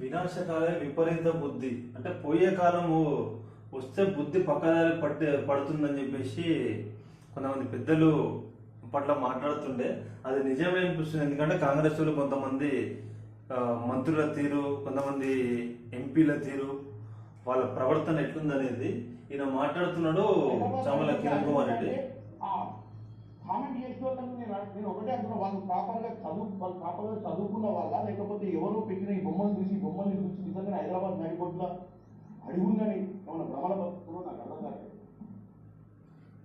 వినాశకాలే విపరీత బుద్ధి. అంటే పోయే కాలము వస్తే బుద్ధి పక్కదారి పట్టి పడుతుందని చెప్పేసి కొంతమంది పెద్దలు పట్ల మాట్లాడుతుండే అది నిజమే అనిపిస్తుంది. ఎందుకంటే కాంగ్రెస్ వాళ్ళు కొంతమంది మంత్రుల తీరు కొంతమంది ఎంపీల తీరు వాళ్ళ ప్రవర్తన ఎట్లుందనేది ఈయన మాట్లాడుతున్నాడు చామల కిరణ్ కుమార్ రెడ్డి. కామెంట్ చేసే నేను నేను ఒకటే అంటున్నా వాళ్ళు ప్రాపర్గా చదువు వాళ్ళు ప్రాపర్గా చదువుకున్న వాళ్ళ లేకపోతే ఎవరో పెట్టిన ఈ బొమ్మలు చూసి ఈ బొమ్మల్ని చూసి నిజంగా హైదరాబాద్ నడిపొట్ల అడుగుందని ఏమైనా భ్రమల బతుకులో నాకు అర్థం కాలేదు.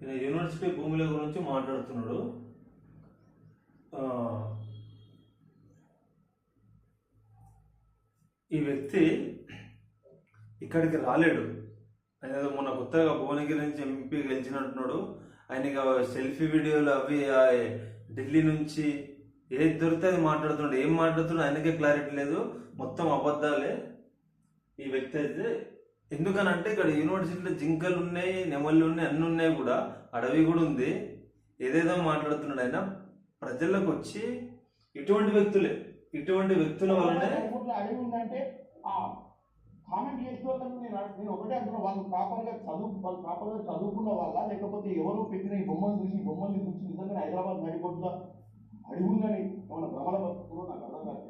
ఈయన యూనివర్సిటీ భూముల గురించి మాట్లాడుతున్నాడు. ఈ వ్యక్తి ఇక్కడికి రాలేడు. అనేది మొన్న కొత్తగా భువనగిరి నుంచి ఎంపీ గెలిచినట్టున్నాడు. ఆయన సెల్ఫీ వీడియోలు అవి ఢిల్లీ నుంచి ఏది దొరికితే అది మాట్లాడుతుండే. ఏం మాట్లాడుతున్నాడు ఆయనకే క్లారిటీ లేదు. మొత్తం అబద్ధాలే. ఈ వ్యక్తి అయితే ఎందుకనంటే ఇక్కడ యూనివర్సిటీలో జింకలు ఉన్నాయి నెమళ్ళు ఉన్నాయి అన్ని ఉన్నాయి కూడా. అడవి కూడా ఉంది. ఏదేదో మాట్లాడుతున్నాడు ఆయన. ప్రజలకు వచ్చి ఇటువంటి వ్యక్తులే. ఇటువంటి వ్యక్తుల వల్లనే కామెంట్ చేసే నేను నేను ఒకటే అంటున్నా వాళ్ళు ప్రాపర్గా చదువు వాళ్ళు ప్రాపర్గా చదువుకున్న వాళ్ళ లేకపోతే ఎవరో పెట్టిన ఈ బొమ్మలు చూసి ఈ బొమ్మల్ని చూసి నిజంగా హైదరాబాద్ నడిపొట్ల అడుగుందని ఏమైనా భ్రమల బతుకులో నాకు అర్థం కాలేదు.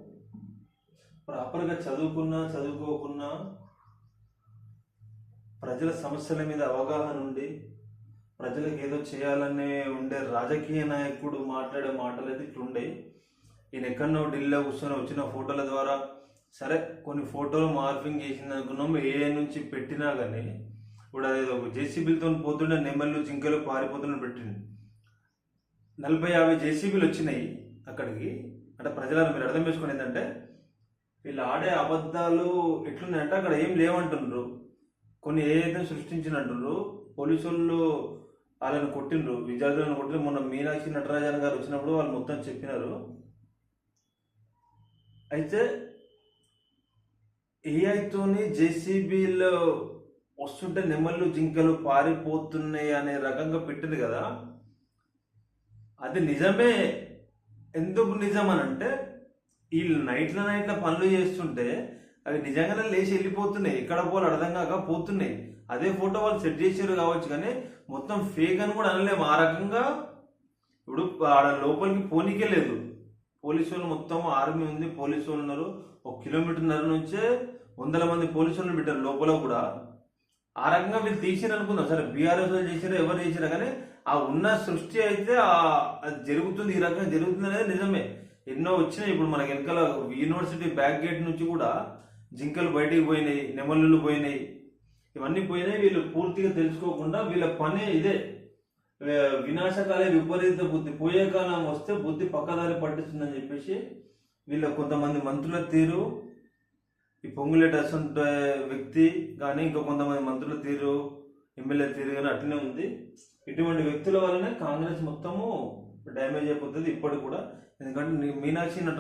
ప్రాపర్గా చదువుకున్నా చదువుకోకున్నా ప్రజల సమస్యల మీద అవగాహన ఉండి ప్రజలకు ఏదో చేయాలనే ఉండే రాజకీయ నాయకుడు మాట్లాడే మాటలు అయితే ఇట్లుండే ఈయన ఎక్కడో ఢిల్లీలో కూర్చొని వచ్చిన ఫోటోల ద్వారా సరే కొన్ని ఫోటోలు మార్పింగ్ చేసింది అనుకున్నాము ఏఐ నుంచి పెట్టినా కానీ ఇప్పుడు అదేదో జేసీబీలతో పోతుండే నెమ్మలు జింకలు పారిపోతున్న పెట్టింది. నలభై యాభై జేసీబీలు వచ్చినాయి అక్కడికి. అంటే ప్రజలను మీరు అర్థం చేసుకుని ఏంటంటే వీళ్ళు ఆడే అబద్ధాలు ఎట్లున్నాయంటే అక్కడ ఏం లేవంటున్నారు కొన్ని ఏదైతే సృష్టించినట్టున్నారు పోలీసు వాళ్ళు వాళ్ళని కొట్టిండ్రు. విద్యార్థులను కొట్టిన మొన్న మీనాక్షి నటరాజన్ గారు వచ్చినప్పుడు వాళ్ళు మొత్తం చెప్పినారు. అయితే ఏఐతోని జేసీబీలో వస్తుంటే నెమళ్ళు జింకలు పారిపోతున్నాయి అనే రకంగా పెట్టింది కదా. అది నిజమే? ఎందుకు నిజం అని అంటే వీళ్ళు నైట్ల నైట్ల పనులు చేస్తుంటే అవి నిజంగానే లేచి వెళ్ళిపోతున్నాయి ఎక్కడ పోలు అర్థం కాక పోతున్నాయి. అదే ఫోటో వాళ్ళు సెట్ చేసారు కావచ్చు కానీ మొత్తం ఫేక్ అని కూడా అనలేము. ఆ రకంగా ఇప్పుడు ఆడ లోపలికి పోనీకే లేదు. పోలీసులు వాళ్ళు మొత్తం ఆర్మీ ఉంది. పోలీసులు వాళ్ళు ఉన్నారు. ఒక కిలోమీటర్న్నర నుంచే వందల మంది పోలీసులను పెట్టారు లోపల కూడా. ఆ రకంగా వీళ్ళు తీసిరు అనుకుందాం. సరే బీఆర్ఎస్ వాళ్ళు ఎవరు చేసినా కానీ ఆ ఉన్న సృష్టి అయితే అది జరుగుతుంది. ఈ రకంగా జరుగుతుంది అనేది నిజమే. ఎన్నో వచ్చినాయి. ఇప్పుడు మనకి వెనకాల యూనివర్సిటీ బ్యాక్ గేట్ నుంచి కూడా జింకలు బయటికి పోయినాయి నెమళ్ళు పోయినాయి. ఇవన్నీ పోయినాయి. వీళ్ళు పూర్తిగా తెలుసుకోకుండా వీళ్ళ పని ఇదే. వినాశకాలే విపరీత బుద్ధి పోయే కాలం వస్తే బుద్ధి పక్కదారి పట్టిస్తుందని చెప్పేసి వీళ్ళ కొంతమంది మంత్రుల తీరు ఈ పొంగులేట అసంట వ్యక్తి కానీ ఇంకా కొంతమంది మంత్రుల తీరు ఎమ్మెల్యే తీరు కానీ అట్లనే ఉంది. ఇటువంటి వ్యక్తుల వల్లనే కాంగ్రెస్ మొత్తము డ్యామేజ్ అయిపోతుంది ఇప్పటికి కూడా. ఎందుకంటే మీనాక్షి